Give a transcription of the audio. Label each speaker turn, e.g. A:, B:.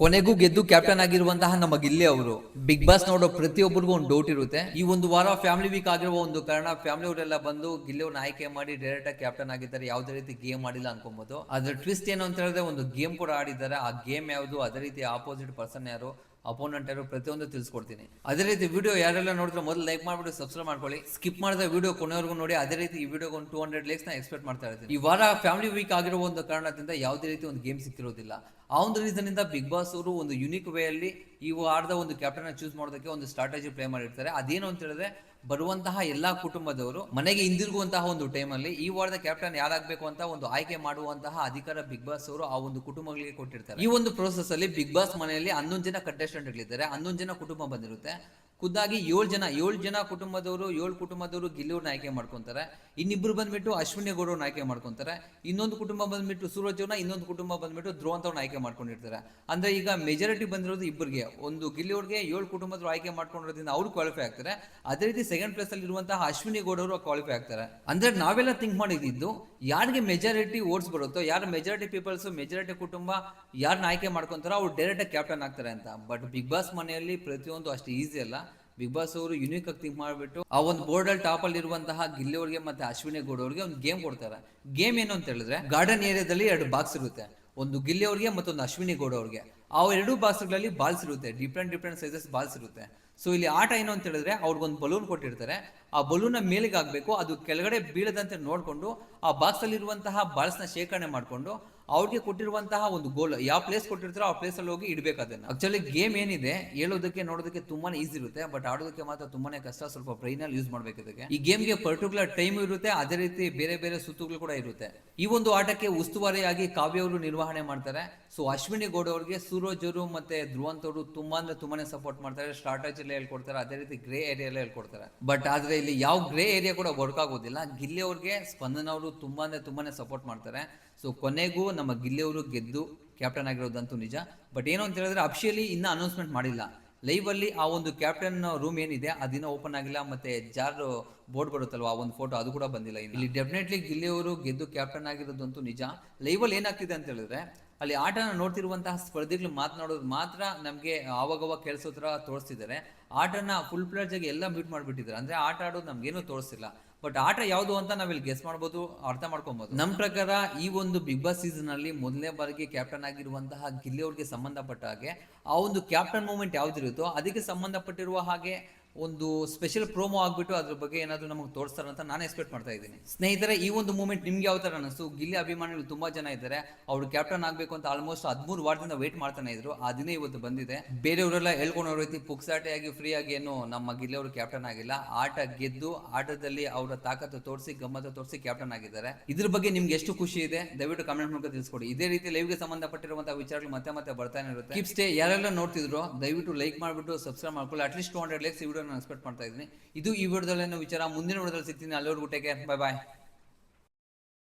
A: ಕೊನೆಗೂ ಗೆದ್ದು ಕ್ಯಾಪ್ಟನ್ ಆಗಿರುವಂತಹ ನಮ್ಮ ಅವರು. ಬಿಗ್ ಬಾಸ್ ನೋಡೋ ಪ್ರತಿಯೊಬ್ಬರಿಗೂ ಒಂದು ಡೌಟ್ ಇರುತ್ತೆ. ಈ ಒಂದು ವಾರ ಫ್ಯಾಮಿಲಿ ವೀಕ್ ಆಗಿರುವ ಒಂದು ಕಾರಣ ಫ್ಯಾಮಿಲಿ ಅವರೆಲ್ಲ ಬಂದು ಗಿಲ್ಲಿ ಅವ್ರನ್ನ ಆಯ್ಕೆ ಮಾಡಿ ಡೈರೆಕ್ಟ್ ಆಗಿ ಕ್ಯಾಪ್ಟನ್ ಆಗಿದ್ದಾರೆ. ಯಾವುದೇ ರೀತಿ ಗೇಮ್ ಆಡಿಲ್ಲ ಅನ್ಕೊಬಹುದು ಅದ್ರ ಟ್ವಿಸ್ಟ್ ಏನು ಅಂತ ಹೇಳಿದ್ರೆ ಒಂದು ಗೇಮ್ ಕೂಡ ಆಡಿದ್ದಾರೆ. ಆ ಗೇಮ್ ಯಾವುದು? ಅದೇ ರೀತಿ ಆಪೋಸಿಟ್ ಪರ್ಸನ್ ಯಾರು? ಅಪೋನೆಂಟ್ ಯಾರು ಪ್ರತಿಯೊಂದು ತಿಳಿಸ್ಕೊಡ್ತೀನಿ. ಅದೇ ರೀತಿ ವಿಡಿಯೋ ಯಾರೆಲ್ಲ ನೋಡಿದ್ರೆ ಮೊದಲು ಲೈಕ್ ಮಾಡಿಬಿಟ್ಟು ಸಬ್ಸ್ಕ್ರೈಬ್ ಮಾಡ್ಕೊಳ್ಳಿ. ಸ್ಕಿಪ್ ಮಾಡಿದ ವಿಡಿಯೋ ಕೊನೆವರೆಗೂ ನೋಡಿ. ಅದೇ ರೀತಿ ಈ ವಿಡಿಯೋಗೆ ಒಂದು ಟೂ ಹಂಡ್ರೆಡ್ ಲೇಕ್ಸ್ನ ಎಕ್ಸ್ಪೆಕ್ಟ್ ಮಾಡ್ತಾ ಇರ್ತೀನಿ. ಈ ವಾರ ಫ್ಯಾಮಿಲಿ ವೀಕ್ ಆಗಿರೋ ಒಂದು ಕಾರಣದಿಂದ ಯಾವುದೇ ರೀತಿ ಒಂದು ಗೇಮ್ ಸಿಕ್ಕಿರೋದಿಲ್ಲ ಆ ಒಂದು ರೀಸನ್ ಇಂದ ಬಿಗ್ ಬಾಸ್ ಅವರು ಒಂದು ಯುನಿಕ್ ವೇ ಅಲ್ಲಿ ಈ ವಾರದ ಒಂದು ಕ್ಯಾಪ್ಟನ್ ಚೂಸ್ ಮಾಡೋದಕ್ಕೆ ಒಂದು ಸ್ಟ್ರಾಟಜಿ ಪ್ಲೇ ಮಾಡಿರ್ತಾರೆ. ಅದೇನು ಅಂತ ಹೇಳಿದ್ರೆ, ಬರುವಂತಹ ಎಲ್ಲಾ ಕುಟುಂಬದವರು, ಮನೆಗೆ ಹಿಂದಿರುಗುವಂತಹ ಒಂದು ಟೈಮಲ್ಲಿ ಈ ವಾರದ ಕ್ಯಾಪ್ಟನ್ ಯಾರಾಗಬೇಕು ಅಂತ ಒಂದು ಆಯ್ಕೆ ಮಾಡುವಂತಹ ಅಧಿಕಾರ ಬಿಗ್ ಬಾಸ್ ಅವರು ಆ ಒಂದು ಕುಟುಂಬಗಳಿಗೆ ಕೊಟ್ಟಿರ್ತಾರೆ. ಈ ಒಂದು ಪ್ರೋಸೆಸ್ ಅಲ್ಲಿ ಬಿಗ್ ಬಾಸ್ ಮನೆಯಲ್ಲಿ ಹನ್ನೊಂದು ಜನ ಕಂಟೆಸ್ಟೆಂಟ್ ಗಳಿದ್ದಾರೆ. ಹನ್ನೊಂದು ಜನ ಕುಟುಂಬ ಬಂದಿರುತ್ತೆ. ಖುದ್ದಾಗಿ ಏಳು ಜನ ಏಳು ಜನ ಕುಟುಂಬದವರು, ಏಳು ಕುಟುಂಬದವರು ಗಿಲ್ಲಿಯವ್ರನ್ನ ಆಯ್ಕೆ ಮಾಡ್ಕೊಂತಾರೆ. ಇನ್ನಿಬ್ರು ಬಂದ್ಬಿಟ್ಟು ಅಶ್ವಿನಿ ಗೌಡವ್ರನ್ನ ಆಯ್ಕೆ ಮಾಡ್ಕೊಂತಾರೆ. ಇನ್ನೊಂದು ಕುಟುಂಬ ಬಂದ್ಬಿಟ್ಟು ಸೂರಜ್ ಅವ್ರನ್ನ ಇನ್ನೊಂದು ಕುಟುಂಬ ಬಂದ್ಬಿಟ್ಟು ಧ್ರುವಂತವ್ರನ್ನ ಆಯ್ಕೆ ಮಾಡ್ಕೊಂಡಿರ್ತಾರೆ. ಅಂದ್ರೆ ಈಗ ಮೆಜಾರಿಟಿ ಬಂದಿರೋದು ಇಬ್ಬರಿಗೆ ಒಂದು ಗಿಲ್ಲಿಯವ್ರಿಗೆ ಏಳು ಕುಟುಂಬದವ್ರು ಆಯ್ಕೆ ಮಾಡ್ಕೊಂಡಿರೋದ್ರಿಂದ ಅವ್ರು ಕ್ವಾಲಿಫೈ ಆಗ್ತಾರೆ. ಅದೇ ರೀತಿ ಸೆಕೆಂಡ್ ಪ್ಲೇಸ್ ಅಲ್ಲಿ ಇರುವಂತಹ ಅಶ್ವಿನಿ ಗೌಡವರು ಕ್ವಾಲಿಫೈ ಆಗ್ತಾರೆ. ಅಂದ್ರೆ ನಾವೆಲ್ಲ ಥಿಂಕ್ ಮಾಡಿದ್ದು ಯಾರಿಗೆ ಮೆಜಾರಿಟಿ ಓಟ್ಸ್ ಬರುತ್ತೋ, ಯಾರು ಮೆಜಾರಿಟಿ ಪೀಪಲ್ಸ್ ಮೆಜಾರಿಟಿ ಕುಟುಂಬ ಯಾರನ್ನ ಆಯ್ಕೆ ಮಾಡ್ಕೊಂತಾರೋ ಅವ್ರು ಡೈರೆಕ್ಟ್ ಕ್ಯಾಪ್ಟನ್ ಆಗ್ತಾರೆ ಅಂತ. ಬಟ್ ಬಿಗ್ ಬಾಸ್ ಮನೆಯಲ್ಲಿ ಪ್ರತಿಯೊಂದು ಅಷ್ಟು ಈಸಿ ಅಲ್ಲ. ಬಿಗ್ ಬಾಸ್ ಅವರು ಯುನಿಕ್ ಆಗಿ ಥಿಂಕ್ ಮಾಡಿಬಿಟ್ಟು ಆ ಒಂದು ಬೋರ್ಡ್ ಅಲ್ಲಿ ಟಾಪ್ ಅಲ್ಲಿ ಇರುವಂತಹ ಗಿಲ್ಲಿ ಅವ್ರಿಗೆ ಮತ್ತೆ ಅಶ್ವಿನಿ ಗೌಡ ಅವರಿಗೆ ಒಂದು ಗೇಮ್ ಕೊಡ್ತಾರೆ. ಗೇಮ್ ಏನು ಅಂತ ಹೇಳಿದ್ರೆ ಗಾರ್ಡನ್ ಏರಿಯಾದಲ್ಲಿ ಎರಡು ಬಾಕ್ಸ್ ಇರುತ್ತೆ. ಒಂದು ಗಿಲ್ಲಿ ಅವ್ರಿಗೆ ಮತ್ತೊಂದು ಅಶ್ವಿನಿ ಗೌಡ ಅವ್ರಿಗೆ. ಆ ಎರಡು ಬಾಕ್ಸ್ಗಳಲ್ಲಿ ಬಾಲ್ಸ್ ಇರುತ್ತೆ. ಡಿಫ್ರೆಂಟ್ ಡಿಫ್ರೆಂಟ್ ಸೈಜಸ್ ಬಾಲ್ಸ್ ಇರುತ್ತೆ. ಸೊ ಇಲ್ಲಿ ಆಟ ಏನು ಅಂತ ಹೇಳಿದ್ರೆ ಅವ್ರಿಗೊಂದು ಬಲೂನ್ ಕೊಟ್ಟಿರ್ತಾರೆ. ಆ ಬಲೂನ್ನ ಮೇಲಿಗೆ ಹಾಕ್ಬೇಕು ಅದು ಕೆಳಗಡೆ ಬೀಳದಂತೆ ನೋಡಿಕೊಂಡು ಆ ಬಾಕ್ಸ್ ಅಲ್ಲಿ ಇರುವಂತಹ ಬಾಲ್ಸ್ನ ಶೇಖರಣೆ ಮಾಡಿಕೊಂಡು ಅವ್ರಿಗೆ ಕೊಟ್ಟಿರುವಂತಹ ಒಂದು ಗೋಲ್ ಯಾವ ಪ್ಲೇಸ್ ಕೊಟ್ಟಿರ್ತಾರೋ ಆ ಪ್ಲೇಸ್ ಅಲ್ಲಿ ಹೋಗಿ ಇಡಬೇಕು ಅದನ್ನ. ಆಕ್ಚುಲಿ ಗೇಮ್ ಏನಿದೆ, ಹೇಳೋದಕ್ಕೆ ನೋಡೋದಕ್ಕೆ ತುಂಬಾನೇ ಈಸಿ ಇರುತ್ತೆ ಬಟ್ ಆಡೋದಕ್ಕೆ ಮಾತ್ರ ತುಂಬಾನೇ ಕಷ್ಟ, ಸ್ವಲ್ಪ ಬ್ರೈನ್ ಅಲ್ಲಿ ಯೂಸ್ ಮಾಡ್ಬೇಕು ಇದಕ್ಕೆ. ಈ ಗೇಮ್ಗೆ ಪರ್ಟಿಕ್ಯುಲರ್ ಟೈಮ್ ಇರುತ್ತೆ, ಅದೇ ರೀತಿ ಬೇರೆ ಬೇರೆ ಸುತ್ತುಗಳು ಕೂಡ ಇರುತ್ತೆ. ಈ ಒಂದು ಆಟಕ್ಕೆ ಉಸ್ತುವಾರಿಯಾಗಿ ಕಾವ್ಯ ಅವರು ನಿರ್ವಹಣೆ ಮಾಡ್ತಾರೆ. ಸೊ ಅಶ್ವಿನಿ ಗೌಡ ಅವರಿಗೆ ಸೂರಜ್ ಅವರು ಮತ್ತೆ ಧ್ರುವಂತ್ ಅವರು ತುಂಬಾ ಅಂದ್ರೆ ತುಂಬಾನೇ ಸಪೋರ್ಟ್ ಮಾಡ್ತಾರೆ. ಸ್ಟ್ರಾಟಜಿ ಹೇಳ್ಕೊಡ್ತಾರೆ, ಅದೇ ರೀತಿ ಗ್ರೇ ಏರಿಯಾ ಎಲ್ಲ ಹೇಳ್ಕೊಡ್ತಾರೆ. ಬಟ್ ಆದ್ರೆ ಇಲ್ಲಿ ಯಾವ ಗ್ರೇ ಏರಿಯಾ ಕೂಡ ವರ್ಕ್ ಆಗೋದಿಲ್ಲ. ಗಿಲ್ಲಿ ಅವ್ರಿಗೆ ಸ್ಪಂದನ ಅವರು ತುಂಬಾ ಅಂದ್ರೆ ತುಂಬಾನೇ ಸಪೋರ್ಟ್ ಮಾಡ್ತಾರೆ. ಸೊ ಕೊನೆಗೂ ನಮ್ಮ ಗಿಲ್ಲೆಯವರು ಗೆದ್ದು ಕ್ಯಾಪ್ಟನ್ ಆಗಿರೋದಂತೂ ನಿಜ. ಬಟ್ ಏನು ಅಂತ ಹೇಳಿದ್ರೆ ಅಫಿಷಿಯಲಿ ಇನ್ನೂ ಅನೌನ್ಸ್ಮೆಂಟ್ ಮಾಡಿಲ್ಲ. ಲೈವ್ ಅಲ್ಲಿ ಆ ಒಂದು ಕ್ಯಾಪ್ಟನ್ ರೂಮ್ ಏನಿದೆ ಅದಿನ ಓಪನ್ ಆಗಿಲ್ಲ, ಮತ್ತೆ ಜಾರ್ ಬೋರ್ಡ್ ಬರುತ್ತಲ್ವ, ಆ ಒಂದು ಫೋಟೋ ಅದು ಕೂಡ ಬಂದಿಲ್ಲ. ಇಲ್ಲಿ ಡೆಫಿನೆಟ್ಲಿ ಗಿಲ್ಲೆಯವರು ಗೆದ್ದು ಕ್ಯಾಪ್ಟನ್ ಆಗಿರೋದಂತೂ ನಿಜ. ಲೈವ್ ಅಲ್ಲಿ ಏನಾಗ್ತಿದೆ ಅಂತ ಹೇಳಿದ್ರೆ, ಅಲ್ಲಿ ಆಟನ ನೋಡ್ತಿರುವಂತಹ ಸ್ಪರ್ಧಿಗಳು ಮಾತನಾಡೋದು ಮಾತ್ರ ನಮಗೆ ಆವಾಗವಾಗ ಕೇಳಿಸೋ ಥರ ತೋರಿಸ್ತಿದ್ದಾರೆ. ಆಟನ ಫುಲ್ ಆಗಿ ಎಲ್ಲ ಮ್ಯೂಟ್ ಮಾಡಿಬಿಟ್ಟಿದ್ದಾರೆ. ಅಂದ್ರೆ ಆಟ ಆಡೋದು ನಮ್ಗೇನು ತೋರಿಸ್ತಿಲ್ಲ ಬಟ್ ಆಟ ಯಾವುದು ಅಂತ ನಾವಿಲ್ಲಿ ಗೆಸ್ ಮಾಡ್ಬೋದು, ಅರ್ಥ ಮಾಡ್ಕೊಬೋದು. ನಮ್ಮ ಪ್ರಕಾರ ಈ ಒಂದು ಬಿಗ್ ಬಾಸ್ ಸೀಸನ್ ಅಲ್ಲಿ ಮೊದಲನೇ ಬಾರಿಗೆ ಕ್ಯಾಪ್ಟನ್ ಆಗಿರುವಂತಹ ಗಿಲ್ಲಿ ಅವ್ರಿಗೆ ಸಂಬಂಧಪಟ್ಟ ಹಾಗೆ, ಆ ಒಂದು ಕ್ಯಾಪ್ಟನ್ ಮೂಮೆಂಟ್ ಯಾವ್ದಿರುತ್ತೋ ಅದಕ್ಕೆ ಸಂಬಂಧಪಟ್ಟಿರುವ ಹಾಗೆ ಒಂದು ಸ್ಪೆಷಲ್ ಪ್ರೋಮೋ ಆಗ್ಬಿಟ್ಟು ಅದ್ರ ಬಗ್ಗೆ ಏನಾದರೂ ನಮಗೆ ತೋರಿಸ್ತಾರೆ ಅಂತ ನಾನು ಎಕ್ಸ್ಪೆಕ್ಟ್ ಮಾಡ್ತಾ ಇದ್ದೀನಿ. ಸ್ನೇಹಿತರೆ, ಈ ಒಂದು ಮೂಮೆಂಟ್ ನಿಮ್ಗೆ ಯಾವ ತರ ಅನಿಸ್ತು? ಗಿಲ್ಲಿ ಅಭಿಮಾನಿಗಳು ತುಂಬಾ ಜನ ಇದ್ದಾರೆ. ಅವ್ರು ಕ್ಯಾಪ್ಟನ್ ಆಗಬೇಕು ಅಂತ ಆಲ್ಮೋಸ್ಟ್ ಹದಿಮೂರು ವಾರದಿಂದ ವೇಟ್ ಮಾಡ್ತಾನೆ ಇದ್ರು. ಆ ದಿನ ಇವತ್ತು ಬಂದಿದೆ. ಬೇರೆಯವರೆಲ್ಲ ಹೇಳ್ಕೊಂಡು ರೀತಿ ಪುಕ್ಸಾಟೆಯಾಗಿ ಫ್ರೀ ಆಗಿ ಏನು ನಮ್ಮ ಗಿಲ್ಲಿ ಅವರು ಕ್ಯಾಪ್ಟನ್ ಆಗಿಲ್ಲ. ಆಟ ಗೆದ್ದು, ಆಟದಲ್ಲಿ ಅವರ ತಾಕತ್ತು ತೋರಿಸಿ, ಗಮ್ಮತ್ತು ತೋರಿಸಿ ಕ್ಯಾಪ್ಟನ್ ಆಗಿದ್ದಾರೆ. ಇದ್ರ ಬಗ್ಗೆ ನಿಮ್ಗೆ ಎಷ್ಟು ಖುಷಿ ಇದೆ? ದಯವಿಟ್ಟು ಕಮೆಂಟ್ ಮೂಲಕ ತಿಳಿಸ್ಕೊಡಿ. ಇದೇ ರೀತಿ ಲೈವ್ಗೆ ಸಂಬಂಧಪಟ್ಟಿರುವಂತಹ ವಿಚಾರಗಳು ಮತ್ತೆ ಮತ್ತೆ ಬರ್ತಾನೆ ಇರುತ್ತೆ. ಸ್ಟೇ ಯಾರೆಲ್ಲ ನೋಡ್ತಿದ್ರು, ದಯವಿಟ್ಟು ಲೈಕ್ ಮಾಡಿಬಿಟ್ಟು ಸಬ್ಸ್ಕ್ರೈಬ್ ಮಾಡ್ಕೊಳ್ಳಿ. At least two hundred likes ನಾನು ಎಕ್ಸ್ಪೆಕ್ಟ್ ಮಾಡ್ತಾ ಇದ್ದೀನಿ. ಇದು ಈ ವಿಡಿಯೋದಲ್ಲಿ ವಿಚಾರ, ಮುಂದಿನ ವಿಡಿಯೋದಲ್ಲಿ ಸಿಗ್ತೀನಿ. ಅಲ್ಲಿವರೆಗೂ ಟೇಕ್ ಕೇರ್ ಬೈ ಬಾಯ್